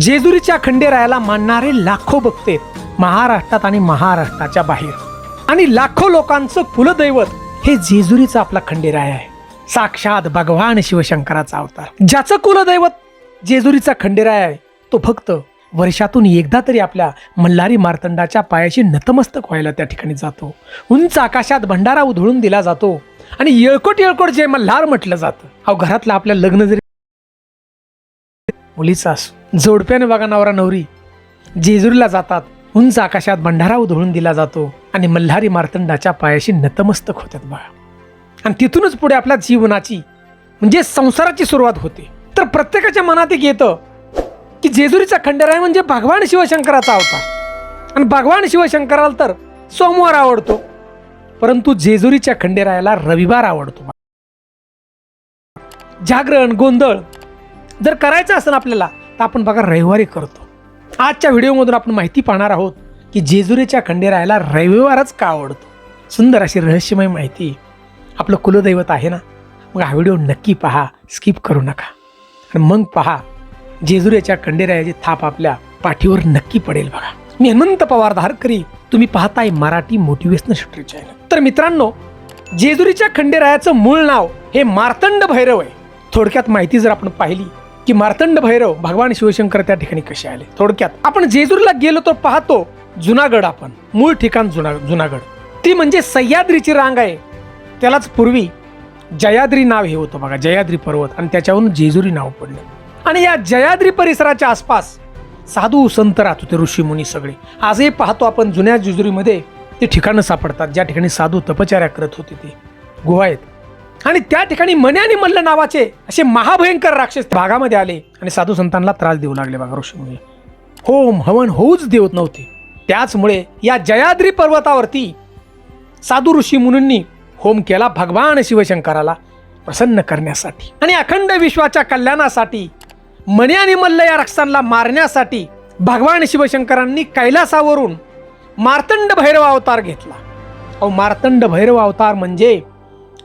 जेजुरीच्या खंडेरायाला मानणारे लाखो भक्ते महाराष्ट्रात आणि महाराष्ट्राच्या बाहेर. आणि लाखो लोकांचं कुलदैवत हे जेजुरीचं आपला खंडेराय आहे. साक्षात भगवान शिवशंकराचा अवतार. ज्याचं कुलदैवत जेजुरीचा खंडेराय आहे तो फक्त वर्षातून एकदा तरी आपल्या मल्हारी मार्तंडाच्या पायाशी नतमस्तक व्हायला त्या ठिकाणी जातो. उंच आकाशात भंडारा उधळून दिला जातो आणि येळकोट येळकोट जे मल्हार म्हटलं जातं. अहो घरातलं आपल्या लग्न जरी मुलीचं असो जोडप्याने बघा नवरा नवरी. जेजुरीला जातात. उंच आकाशात भंडारा उधळून दिला जातो आणि मल्हारी मार्तंडाच्या पायाशी नतमस्तक होतात बघा आणि तिथूनच पुढे आपल्या जीवनाची म्हणजे संसाराची सुरुवात होते. तर प्रत्येकाच्या मनात एक येतं की जेजुरीचा खंडेराय म्हणजे भगवान शिवशंकराचा अवतार. आणि भगवान शिवशंकराला तर सोमवार आवडतो. परंतु जेजुरीच्या खंडेरायाला रविवार आवडतो जागरण गोंधळ जर करायचं असेल आपल्याला आता आपण बघा रविवारी करतो. आजच्या व्हिडिओमधून आपण माहिती पाहणार आहोत की जेजुरीच्या खंडेरायाला रविवारच का आवडतो? सुंदर अशी रहस्यमय माहिती आपलं कुलदैवत आहे ना? मग हा व्हिडिओ नक्की पहा स्किप करू नका. आणि मग पहा जेजुरीच्या खंडेरायाची थाप आपल्या पाठीवर नक्की पडेल बघा. मी अनंत पवार धारकरी तुम्ही पाहताय मराठी मोटिवेशनल स्ट्री चॅनल तर मित्रांनो जेजुरीच्या खंडेरायाचं मूळ नाव हे मार्तंड भैरव आहे. थोडक्यात माहिती जर आपण पाहिली की मार्तंड भैरव भगवान शिवशंकर त्या ठिकाणी कसे आले? थोडक्यात आपण जेजुरीला गेलो तर पाहतो जुनागड आपण. मूळ ठिकाण जुना जुनागड. ती म्हणजे सह्याद्रीची रांग आहे. त्यालाच पूर्वी जयाद्री नाव हे होतं बघा जयाद्री पर्वत आणि त्याच्यावरून जेजुरी नाव पडलं. आणि या जयाद्री परिसराच्या आसपास साधू संत राहत होते ऋषी मुनी सगळे. आजही पाहतो आपण जुन्या जेजुरीमध्ये ते ठिकाणं सापडतात ज्या ठिकाणी साधू तपचार्या करत होते ते. गुहा आहेत आणि त्या ठिकाणी मने आणि मल्ल नावाचे असे महाभयंकर राक्षस भागामध्ये आले आणि साधू संतांना त्रास देऊ लागले बघा ऋषीमुळे होम हवन होऊच देत नव्हते. त्याचमुळे या जयाद्री पर्वतावरती साधू ऋषी मुनींनी होम केला भगवान शिवशंकराला प्रसन्न करण्यासाठी. आणि अखंड विश्वाच्या कल्याणासाठी मणी आणि मल्ल या राक्षसांना मारण्यासाठी भगवान शिवशंकरांनी कैलासावरून मार्तंड भैरव अवतार घेतला. अहो मार्तंड भैरव अवतार म्हणजे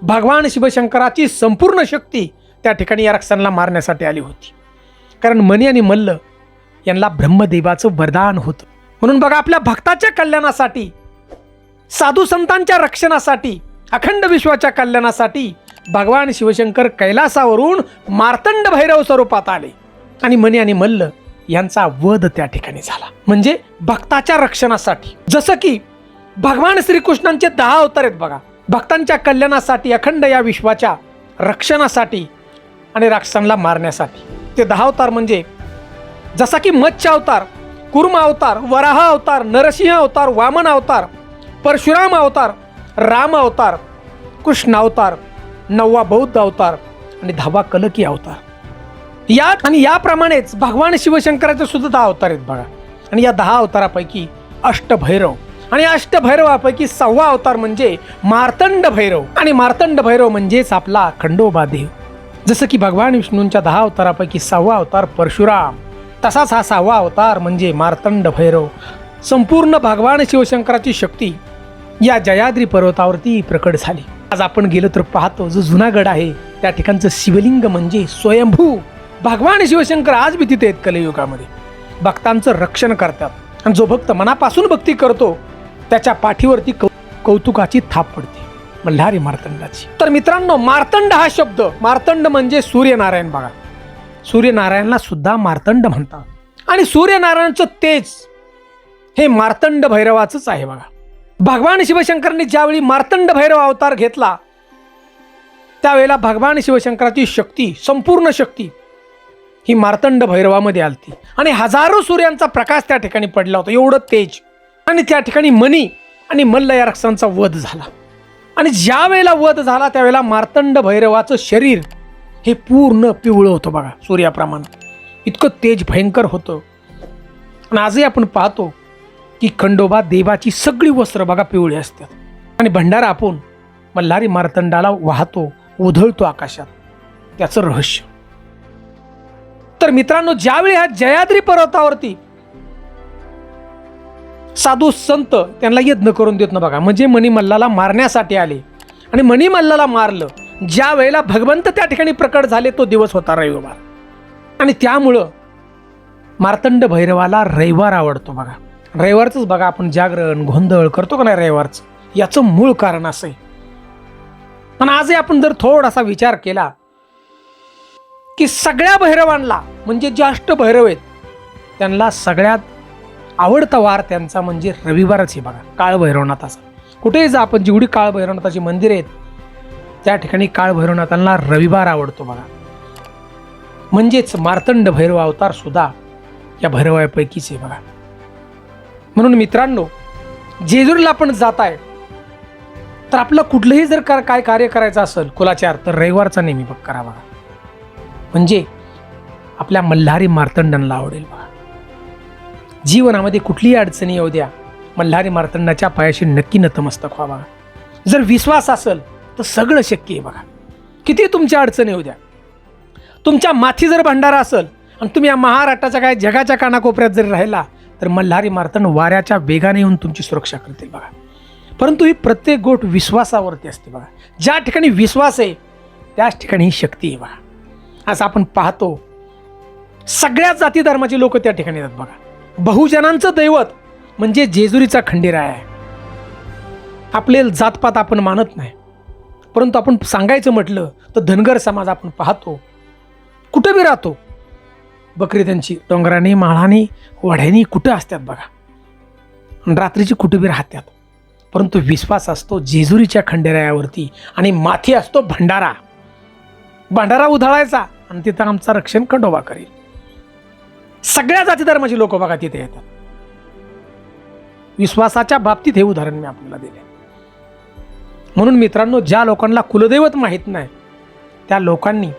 भगवान शिवशंकराची संपूर्ण शक्ती त्या ठिकाणी या राक्षसांना मारण्यासाठी आली होती. कारण मणी आणि मल्ल यांना ब्रह्मदेवाचं वरदान होतं. म्हणून बघा आपल्या भक्ताच्या कल्याणासाठी साधू संतांच्या रक्षणासाठी अखंड विश्वाच्या कल्याणासाठी भगवान शिवशंकर कैलासावरून मार्तंड भैरव स्वरूपात आले. आणि मणी आणि मल्ल यांचा वध त्या ठिकाणी झाला. म्हणजे भक्ताच्या रक्षणासाठी. जसं की भगवान श्रीकृष्णांचे दहा अवतार आहेत बघा. भक्तांच्या कल्याणासाठी अखंड या विश्वाच्या रक्षणासाठी आणि राक्षसांना मारण्यासाठी. ते दहा अवतार म्हणजे जसा की मत्स्य अवतार कुर्म अवतार वराह अवतार नरसिंह अवतार वामन अवतार परशुराम अवतार राम अवतार कृष्ण अवतार नववा बौद्ध अवतार आणि दहावा कलकी अवतार. या आणि याप्रमाणेच भगवान शिवशंकराचे सुद्धा दहा अवतार आहेत बघा. आणि या दहा अवतारापैकी अष्टभैरव आणि अष्टभैरवापैकी सहावा अवतार म्हणजे मार्तंड भैरव आणि मार्तंड भैरव म्हणजेच आपला खंडोबा देव. जसं की भगवान विष्णूंच्या दहा अवतारापैकी सहावा अवतार परशुराम. तसाच हा सहावा अवतार म्हणजे मार्तंड भैरव संपूर्ण भगवान शिवशंकराची शक्ती या जयाद्री पर्वतावरती प्रकट झाली. आज आपण गेलो तर पाहतो जो जुनागड आहे त्या ठिकाणचं शिवलिंग म्हणजे स्वयंभू. भगवान शिवशंकर आज बी तिथे आहेत कलियुगामध्ये. भक्तांचं रक्षण करतात. आणि जो भक्त मनापासून भक्ती करतो त्याच्या पाठीवरती कौ कौतुकाची थाप पडते मल्हारी मार्तंडाची. तर मित्रांनो मार्तंड हा शब्द मार्तंड म्हणजे सूर्यनारायण बघा. सूर्यनारायणला सुद्धा मार्तंड म्हणतात. आणि सूर्यनारायणचं तेज हे मार्तंड भैरवाचंच आहे बघा. भगवान शिवशंकरांनी ज्यावेळी मार्तंड भैरव अवतार घेतला त्यावेळेला भगवान शिवशंकराची शक्ती संपूर्ण शक्ती ही मार्तंड भैरवामध्ये आलती. आणि हजारो सूर्यांचा प्रकाश त्या ठिकाणी पडला होता. एवढं तेज. आणि त्या ठिकाणी मनी आणि मल्ल या राक्षसांचा वध झाला. आणि ज्या वेळेला वध झाला त्यावेळेला मार्तंड भैरवाचं शरीर हे पूर्ण पिवळं होतं बघा सूर्याप्रमाणे. इतकं तेज भयंकर होतं. आणि आजही आपण पाहतो की खंडोबा देवाची सगळी वस्त्र बघा पिवळी असतात. आणि भंडारा आपण मल्हारी मार्तंडाला वाहतो उधळतो आकाशात. त्याचं रहस्य. तर मित्रांनो ज्यावेळी हा जयाद्री पर्वतावरती साधू संत त्यांना यज्ञ करून देत ना बघा. म्हणजे मणिमल्लाला मारण्यासाठी आले. आणि मणिमल्लाला मारलं. ज्या वेळेला भगवंत त्या ठिकाणी प्रकट झाले तो दिवस होता रविवार. आणि त्यामुळं मार्तंड भैरवाला रविवार आवडतो बघा. रविवारचंच बघा आपण जागरण गोंधळ करतो का नाही रविवारचं? याचं मूळ कारण असं आहे. पण आजही आपण जर थोडासा विचार केला की सगळ्या भैरवांना म्हणजे जे अष्टभैरव आहेत त्यांना सगळ्यात आवडता वार त्यांचा म्हणजे रविवारच आहे बघा काळभैरवनाथाचा कुठेही जा आपण जेवढी काळभैरवनाथाची मंदिरं मंदिर आहेत त्या ठिकाणी काळभैरवनाथांना रविवार आवडतो बघा. म्हणजेच मार्तंड भैरव अवतार सुद्धा या भैरवापैकीच आहे बघा. म्हणून मित्रांनो जेजुरीला आपण जात आहे तर आपलं कुठलंही जर का काय कार्य करायचं असेल कुलाचार तर रविवारचा नेहमी बघ करा बघा. म्हणजे आपल्या मल्हारी मार्तंडांना आवडेल बघा. जीवनामध्ये कुठलीही अडचणी येऊ द्या. मल्हारी मार्तंडाच्या पायाशी नक्की नतमस्तक व्हा जर विश्वास असेल तर सगळं शक्य आहे बघा. किती तुमच्या अडचणी येऊ द्या. तुमच्या माथी जर भंडारा असेल आणि तुम्ही या महाराष्ट्राच्या काय जगाच्या कानाकोपऱ्यात जरी राहिला तर मल्हारी मार्तंड वाऱ्याच्या वेगाने येऊन तुमची सुरक्षा करतील बघा. परंतु ही प्रत्येक गोष्ट विश्वासावरती असते बघा. ज्या ठिकाणी विश्वास आहे त्याच ठिकाणी ही शक्ती आहे बघा. असं आपण पाहतो सगळ्या जाती धर्माचे लोक त्या ठिकाणी येतात बघा. बहुजनांचं दैवत म्हणजे जेजुरीचा खंडेराय आहे. आपले जातपात आपण मानत नाही. परंतु आपण सांगायचं म्हटलं तर धनगर समाज आपण पाहतो. कुठं बी राहतो. बकरी त्यांची डोंगराने माळाने वढ्याने कुठं असतात बघा. रात्रीची कुठं बी राहतात. परंतु विश्वास असतो जेजुरीच्या खंडेरायावरती आणि माथी असतो भंडारा. भंडारा उधळायचा आणि तिथं आमचा रक्षण खंडोबा करेल. सगळ्या जाती धर्माची लोक बघा तिथे येतात. विश्वासाच्या बाबतीत हे उदाहरण मी आपल्याला दिले म्हणून मित्रांनो ज्या लोकांना कुलदैवत माहीत नाही त्या लोकांनी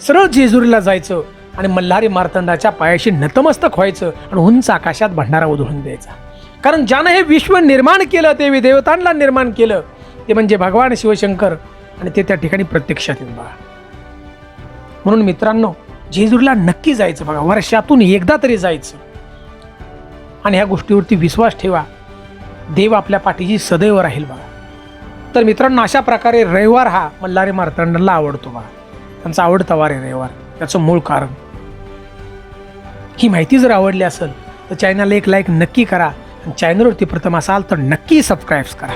सरळ जेजुरीला जायचं आणि मल्हारी मार्तंडाच्या पायाशी नतमस्तक व्हायचं आणि उंच आकाशात भंडारा उधळून द्यायचा. कारण ज्यानं हे विश्व निर्माण केलं ते देवतांना निर्माण केलं ते म्हणजे भगवान शिवशंकर आणि ते त्या ठिकाणी प्रत्यक्षात येऊन बघा. म्हणून मित्रांनो जेजुरीला नक्की जायचं बघा वर्षातून एकदा तरी जायचं. आणि ह्या गोष्टीवरती विश्वास ठेवा. देव आपल्या पाठीशी सदैव राहील बघा. तर मित्रांनो अशा प्रकारे रविवार हा मल्हारी मार्तंडाला आवडतो बघा. त्यांचा आवडता वार आहे रविवार. त्याचं मूळ कारण. ही माहिती जर आवडली असेल तर चॅनलला एक लाईक नक्की करा. आणि चॅनलवरती प्रथम असाल तर नक्की सबस्क्राईब करा.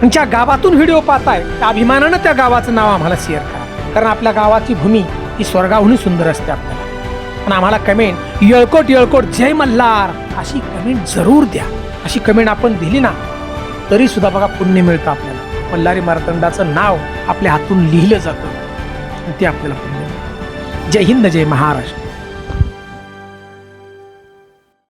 आणि ज्या गावातून व्हिडिओ पाहताय त्या अभिमानानं त्या गावाचं नाव आम्हाला शेअर करा. कारण आपल्या गावाची भूमी ती स्वर्गाहूनही सुंदर असते आपल्याला. पण आम्हाला कमेंट येळकोट येळकोट जय मल्हार. अशी कमेंट जरूर द्या. अशी कमेंट आपण दिली ना तरी सुद्धा बघा पुण्य मिळतं आपल्याला. मल्हारी मार्तंडाचं नाव आपल्या हातून लिहिलं जातं. ते आपल्याला पुण्य मिळतं. जय हिंद जय महाराष्ट्र.